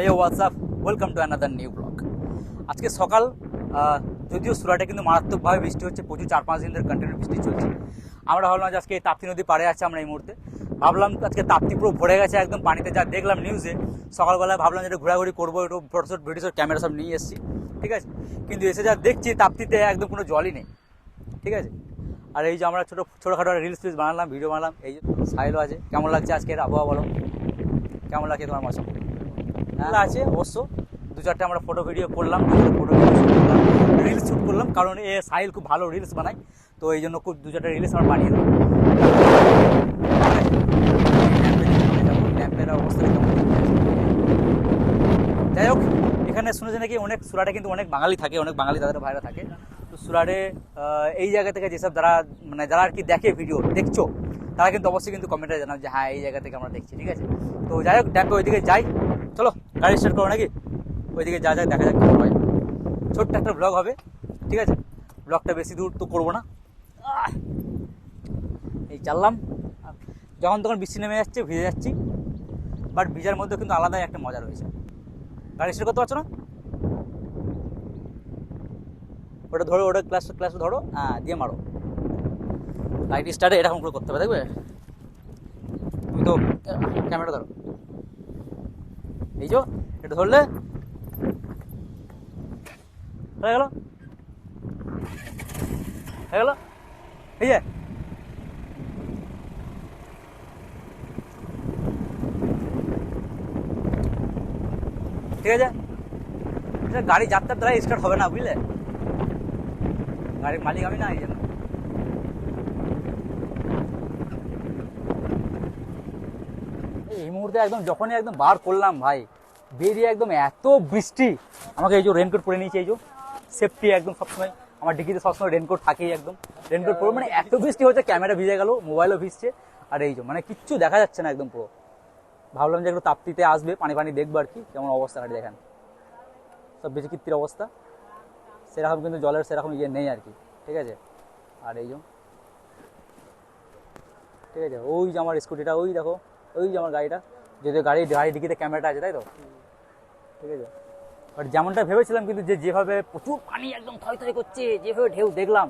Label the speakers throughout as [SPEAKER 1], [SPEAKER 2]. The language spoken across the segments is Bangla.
[SPEAKER 1] এই WhatsApp welcome to another new blog আজকে সকাল যদিও সুরাটে কিন্তু মারাত্মকভাবে বৃষ্টি হচ্ছে, প্রচুর চার পাঁচ দিন ধরে কন্টিনিউ বৃষ্টি চলছে। আমরা ভাবলাম যে আজকে এই তাপ্তি নদী পাড়ে আছে আমরা এই মুহূর্তে। ভাবলাম আজকে তাপ্তি পুরো ভরে গেছে একদম পানিতে, যা দেখলাম নিউজে সকালবেলায় ভাবলাম যে ঘোরাঘুরি করব, একটু ফটো শট ভিডিও ক্যামেরা সব নিয়ে এসেছি। ঠিক আছে? কিন্তু এসে যা দেখছি তাপ্তিতে একদম কোনো জলই নেই। ঠিক আছে? আর এই যে আমরা ছোটো, ছোটোখাটো রিলস টিলস বানালাম ভিডিও বানালাম। এই যে সাইলও আছে। কেমন লাগছে আজকের আবহাওয়া বলো? কেমন লাগছে তোমার মশা? ভালো আছে, অবশ্য। দু চারটে আমরা ফটো ভিডিও করলাম ফটো শুট করলাম রিলস শ্যুট করলাম, কারণ এ সাহিল খুব ভালো রিলস বানায়, তো এই জন্য খুব দু চারটে রিলস আমরা বানিয়ে দেবো অবস্থা যাই হোক, এখানে শুনেছি নাকি অনেক সুরাটে কিন্তু অনেক বাঙালি থাকে, অনেক বাঙালি তাদের ভাইরা থাকে। তো সুরাটে এই জায়গা থেকে যেসব যারা মানে যারা আর কি দেখে ভিডিও দেখছ, তারা কিন্তু অবশ্যই কিন্তু কমেন্টে জানাও যে হ্যাঁ এই জায়গা থেকে আমরা দেখছি ঠিক আছে? তো যাই হোক ড্যাম্পে ওইদিকে যাই। চলো, গাড়ি স্টার্ট করো নাকি? ওইদিকে যা যা দেখা যাক কী হয়। ছোট্ট একটা ব্লগ হবে, ঠিক আছে? ব্লগটা বেশি দূর তো করব না। এই চাললাম। যখন তখন বৃষ্টি নেমে যাচ্ছে ভিজে যাচ্ছি। বাট ভিজার মধ্যে কিন্তু আলাদাই একটা মজা রয়েছে। গাড়ি স্টার্ট করতে পারছ না? ওটা ধরো, ওটা ক্লাস ক্লাস ধরো হ্যাঁ দিয়ে মারো। লাইট স্টার্টে এরকম করে করতে হবে, দেখবে? তুমি তো ক্যামেরা ধরো। এই যে এটা ধরলে। হয়ে গেল। হয়ে গেল। এই যে। ঠিক আছে? গাড়ি যাত্রার দ্বারা স্টার্ট হবে না, বুঝলে? গাড়ির মালিক আমি না, এই জন্য এই মুহূর্তে একদম যখনই একদম বার করলাম ভাই, বেরিয়ে একদম এত বৃষ্টি, আমাকে এই যে রেনকোট পরে নিয়েছি, এই যে সেফটি একদম সবসময়, আমার ডিকিতে সবসময় রেনকোট থাকেই একদম। রেনকোট পরে মানে এত বৃষ্টি হচ্ছে ক্যামেরা ভিজে গেল মোবাইলও ভিজছে, আর এই যে মানে কিচ্ছু দেখা যাচ্ছে না একদম পুরো। ভাবলাম যে একটু তাপ্তিতে আসবে, পানি পানি দেখব আর কি, কেমন অবস্থা গাড়ি দেখেন। সব বিচিকিত্তির অবস্থা। সেরকম কিন্তু জলের সেরকম ইয়ে নেই আর কি, ঠিক আছে? আর এই যে, ঠিক আছে, ওই যে আমার স্কুটিটা ওই দেখো। ওই যে আমার গাড়িটা যদিও গাড়ি গাড়ি ডিকিতে ক্যামেরাটা আছে, তাই তো? ঠিক আছে? বাট যেমনটা ভেবেছিলাম, কিন্তু যে যেভাবে প্রচুর পানি একদম থই করছে, যেভাবে ঢেউ দেখলাম,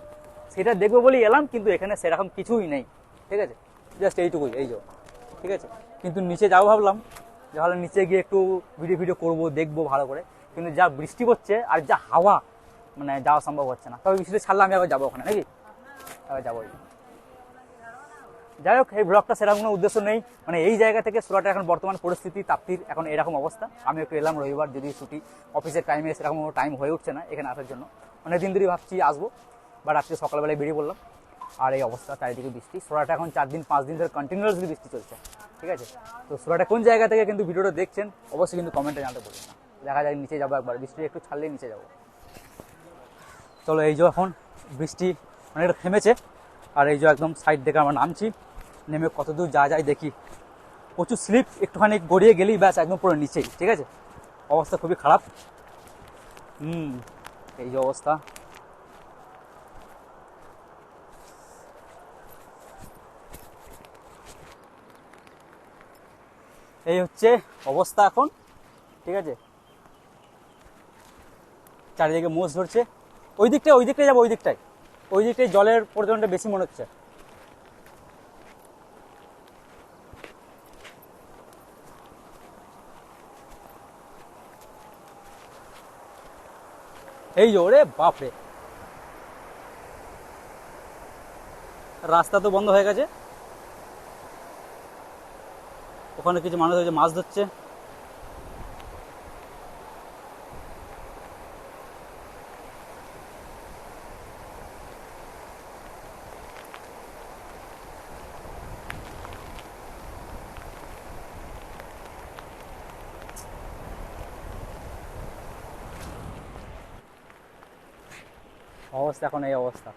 [SPEAKER 1] সেটা দেখব বলেই এলাম, কিন্তু এখানে সেরকম কিছুই নেই। ঠিক আছে? জাস্ট এইটুকুই, এই যে। ঠিক আছে? কিন্তু নিচে যাব ভাবলাম ভালো নিচে গিয়ে একটু ভিডিও ভিডিও করব, দেখব ভালো করে। কিন্তু যা বৃষ্টি পড়ছে আর যা হাওয়া মানে যাওয়া সম্ভব হচ্ছে না। তবে বৃষ্টি ছাড়লে আমি আবার যাব ওখানে, নাকি? আবার যাব যাই হোক, এই ব্লগটা সেরকম কোনো উদ্দেশ্য নেই। মানে এই জায়গা থেকে সুরাটের এখন বর্তমান পরিস্থিতি, তাপ্তির এখন এরকম অবস্থা। আমি একটু এলাম রবিবার, যদি ছুটি অফিসের টাইমে সেরকম টাইম হয়ে উঠছে না এখানে আসার জন্য। অনেক দিন ধরেই ভাবছি আসব বাট আজকে সকালবেলায় বেরিয়ে পড়লাম। আর এই অবস্থা, চারিদিকে বৃষ্টি। সুরাটে এখন চার দিন, পাঁচ দিন ধরে কন্টিনিউয়াসলি বৃষ্টি চলছে, ঠিক আছে? তো সুরাটে কোন জায়গা থেকে কিন্তু ভিডিওটা দেখছেন, অবশ্যই কিন্তু কমেন্টে জানতে বলবেন না। দেখা যায় নিচে যাব একবার, বৃষ্টি একটু ছাড়লেই নিচে যাব। চলো এই যে এখন বৃষ্টি অনেকটা থেমেছে, আর এই যে একদম সাইড থেকে আমরা নামছি। নেমে কত দূর যা যায় দেখি। প্রচুর স্লিপ, একটুখানি গড়িয়ে গেলেই ব্যাস একদম পুরো নিচেই, ঠিক আছে? অবস্থা খুবই খারাপ। হুম, এই যে অবস্থা। এই হচ্ছে অবস্থা এখন, ঠিক আছে? চারিদিকে মোষ ধরছে। ওই দিকটায় ওই দিকটায় যাব, ওই দিকটায়। ওই দিকটায় জলের পরিমাণটা বেশি মনে হচ্ছে। এই জোরে বাপরে। রাস্তা তো বন্ধ হয়ে গেছে। ওখানে কিছু মানুষ হয়েছে মাছ ধরছে। অবস্থা এখন এই অবস্থা।